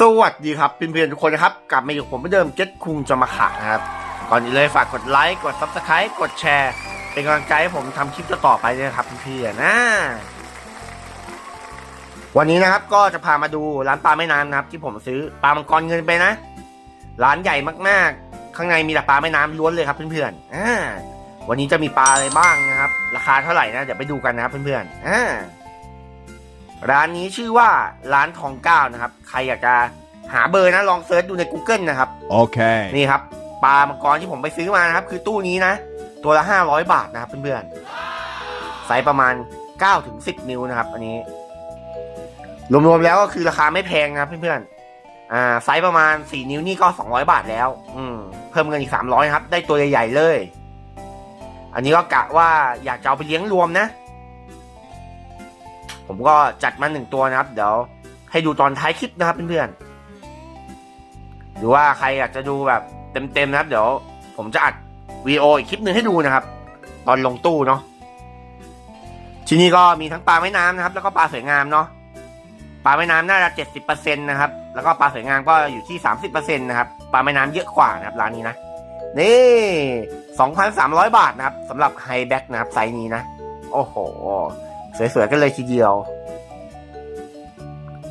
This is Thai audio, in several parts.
สวัสดีครับเพื่อนๆทุกคนนะครับ กลับมาอยู่กับผมเหมือนเดิมเจ็ดคุงจะมาขานะครับ ก่อนอื่นเลยฝากกดไลค์กดซับสไครต์กดแชร์ เป็นกำลังใจให้ผมทำคลิปต่อไปด้วยนะครับเพื่อนๆนะวันนี้นะครับก็จะพามาดูร้านปลาแม่น้ำนะครับ ที่ผมซื้อปลามังกรเงินไปนะ ร้านใหญ่มากๆ ข้างในมีแต่ปลาแม่น้ำล้วนเลยครับเพื่อนๆอ่าวันนี้จะมีปลาอะไรบ้างนะครับ ราคาเท่าไหร่นะเดี๋ยวไปดูกันนะครับเพื่อนๆอ่า ร้านนี้ชื่อว่าร้านทองเก้านะครับ ใครอยากจะหาเบอร์นะลองเซิร์ชดูใน Google นะครับ Okay. นี่ครับปลามังกรที่ผมไปซื้อมานะครับ คือตู้นี้นะ ตัวละ 500 บาทนะครับเพื่อนๆไซส์ประมาณ9ถึง10 นิ้วนะครับ อันนี้ รวมๆแล้วก็คือราคาไม่แพงนะครับเพื่อนๆอ่าไซส์ประมาณ 4 นิ้วนี่ก็ 200 บาทแล้ว อืมเพิ่มเงินอีก 300ครับ ได้ตัวใหญ่ๆเลย อันนี้ก็กะว่าอยากจะเอาไปเลี้ยงรวมนะ ผมก็จัดมาหนึ่งตัวนะครับ เดี๋ยวให้ดูตอนท้ายคลิปนะครับเพื่อนๆหรือว่าใครอยากจะดูแบบเต็มๆนะครับ เดี๋ยว ผมจะอัดวีดีโออีกคลิปหนึ่งให้ดูนะครับ ตอนลงตู้เนาะที่นี่ก็มีทั้งปลาแม่น้ำนะครับ แล้วก็ปลาสวยงามเนาะปลาแม่น้ำน่าจะเจ็ดสิบเปอร์เซ็นต์นะครับ แล้วก็ปลาสวยงามก็อยู่ที่สามสิบเปอร์เซ็นต์นะครับปลาแม่น้ำเยอะกว่านะครับร้านนี้นะนี่สองพันสามร้อยบาทนะครับสำหรับไฮแบ็กนะครับไซส์นี้นะ โอ้โห สวยๆกันเลยทีเดียว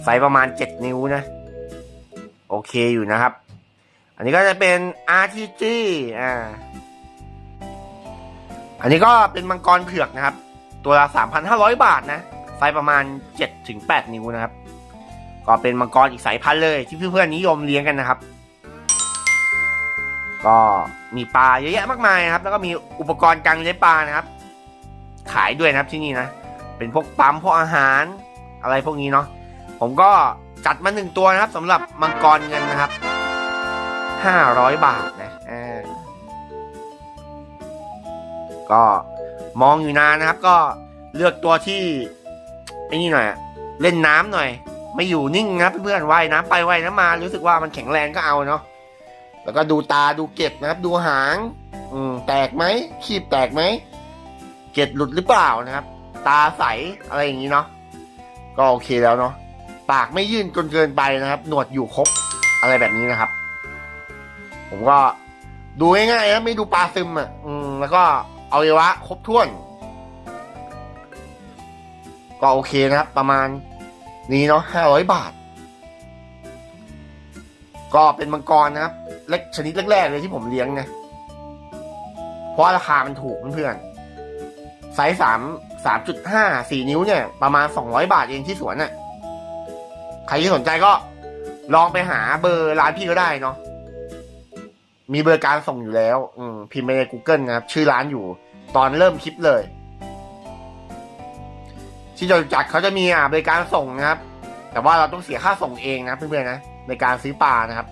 ไซส์ประมาณเจ็ดนิ้วนะ โอเคอยู่นะครับ อันนี้ก็จะเป็น RTG อ่าอันนี้ก็เป็นมังกรเผือกนะครับ ตัวละ 3,500 บาทนะ ไซส์ประมาณ7ถึง8นิ้วนะครับ ก็เป็นมังกรอีกสายพันธุ์เลย ที่เพื่อนๆนิยมเลี้ยงกันนะครับ ก็มีปลาเยอะแยะมากมายนะครับ แล้วก็มีอุปกรณ์การเลี้ยงปลานะครับ ขายด้วยนะครับที่นี่นะ เป็นพวกปั๊มพวกอาหารอะไรพวกนี้เนาะผมก็จัดมาหนึ่งตัวนะครับสำหรับมังกรเงินนะครับห้าร้อยบาทนะก็มองอยู่นานนะครับ ก็เลือกตัวที่ไอ้นี่หน่อยเล่นน้ำหน่อย ไม่อยู่นิ่งนะเพื่อนๆว่ายน้ำไปว่ายน้ำมา รู้สึกว่ามันแข็งแรงก็เอาเนาะแล้วก็ดูตาดูเกล็ดนะครับ ดูหาง อืมแตกไหมขีบแตกไหมเก็ดหลุดหรือเปล่านะครับ ตาใสอะไรอย่างนี้เนาะก็โอเคแล้วเนาะปากไม่ยื่นจนเกินไปนะครับ หนวดอยู่ครบอะไรแบบนี้นะครับ ผมก็ดูง่ายๆนะไม่ดูปลาซึมอะอืมแล้วก็เอาเยวะ ครบถ้วน ก็โอเคนะครับ ประมาณนี้เนาะห้าร้อยบาท ก็เป็นมังกรนะครับเล็กชนิดแรกๆเลยที่ผมเลี้ยงนะเพราะราคามันถูกเพื่อนๆไซส์สาม สามจุดห้าสี่นิ้วเนี่ย ประมาณสองร้อยบาทเองที่สวนน่ะ ใครที่สนใจก็ลองไปหาเบอร์ร้านพี่ก็ได้เนาะ มีเบอร์การส่งอยู่แล้ว อืมพิมพ์ไปใน Google นะครับ ชื่อร้านอยู่ ตอนเริ่มคลิปเลย ที่จตุจักรเขาจะมีอ่าบริการส่งนะครับ แต่ว่าเราต้องเสียค่าส่งเองนะเพื่อนๆนะในการซื้อปลานะครับ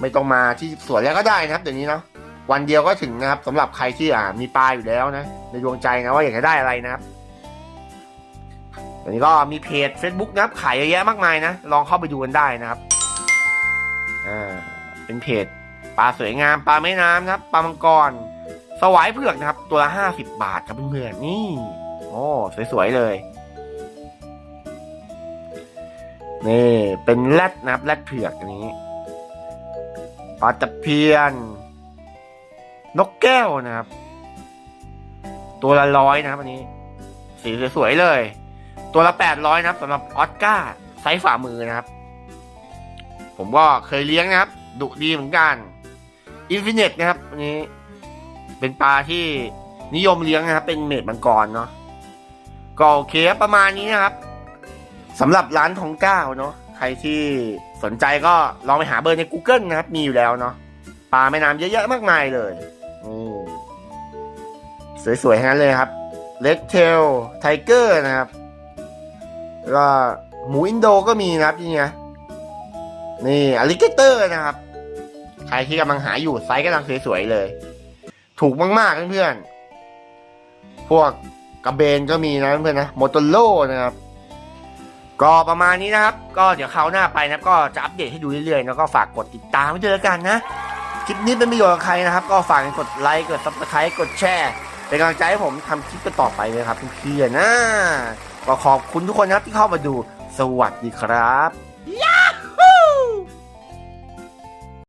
ไม่ต้องมาที่สวนแล้วก็ได้นะครับเดี๋ยวนี้เนาะ วันเดียวก็ถึงนะครับสำหรับใครที่อ่ามีปลาอยู่แล้วนะ ในดวงใจนะว่าอยากจะได้อะไรนะครับอันนี้ก็มีเพจ Facebook นะครับขายเยอะแยะมากมายนะ ลองเข้าไปดูกันได้นะครับอ่าเป็นเพจปลาสวยงามปลาแม่น้ำนะครับปลามังกร สวายเผือกนะครับ ตัวละห้าสิบบาทครับเพื่อนๆนี่โอ้สวยๆเลยนี่เป็นแรดนะครับแรดเผือกอันนี้ปลาตะเพียน นกแก้วนะครับ ตัวละร้อยนะครับอันนี้ สีสวยๆเลย ตัวละแปดร้อยนะครับสำหรับออสการ์ไซส์ฝ่ามือนะครับ ผมก็เคยเลี้ยงนะครับดุดีเหมือนกันอินฟินิตนะครับอันนี้ เป็นปลาที่นิยมเลี้ยงนะครับ เป็นเมดมังกรเนาะก็โอเคประมาณนี้นะครับสำหรับร้านทองเก้าเนาะใครที่สนใจก็ลองไปหาเบอร์ใน Google นะครับ มีอยู่แล้วเนาะปลาแม่น้ำเยอะๆมากมายเลย สวยๆทั้งนั้นเลยครับเลดเทลไทเกอร์นะครับก็หมูอินโดก็มีนะครับนี่ไงนี่อลิเกเตอร์นะครับ ใครที่กำลังหาอยู่ไซส์กำลังสวยๆเลย ถูกมากๆเพื่อนๆพวกกระเบนก็มีนะเพื่อนๆนะโมโตโร่นะครับ ก็ประมาณนี้นะครับ ก็เดี๋ยวคราวหน้าไปนะก็จะอัปเดตให้ดูเรื่อยๆแล้วก็ฝากกดติดตามไว้ด้วยแล้วกันนะ คลิปนี้เป็นประโยชน์กับใครนะครับ ก็ฝากกดไลค์กดซับสไครต์กดแชร์ เป็นกำลังใจให้ผมทำคลิปต่อไปเลยครับเพื่อนๆนะก็ขอบคุณทุกคนนะครับที่เข้ามาดูสวัสดีครับ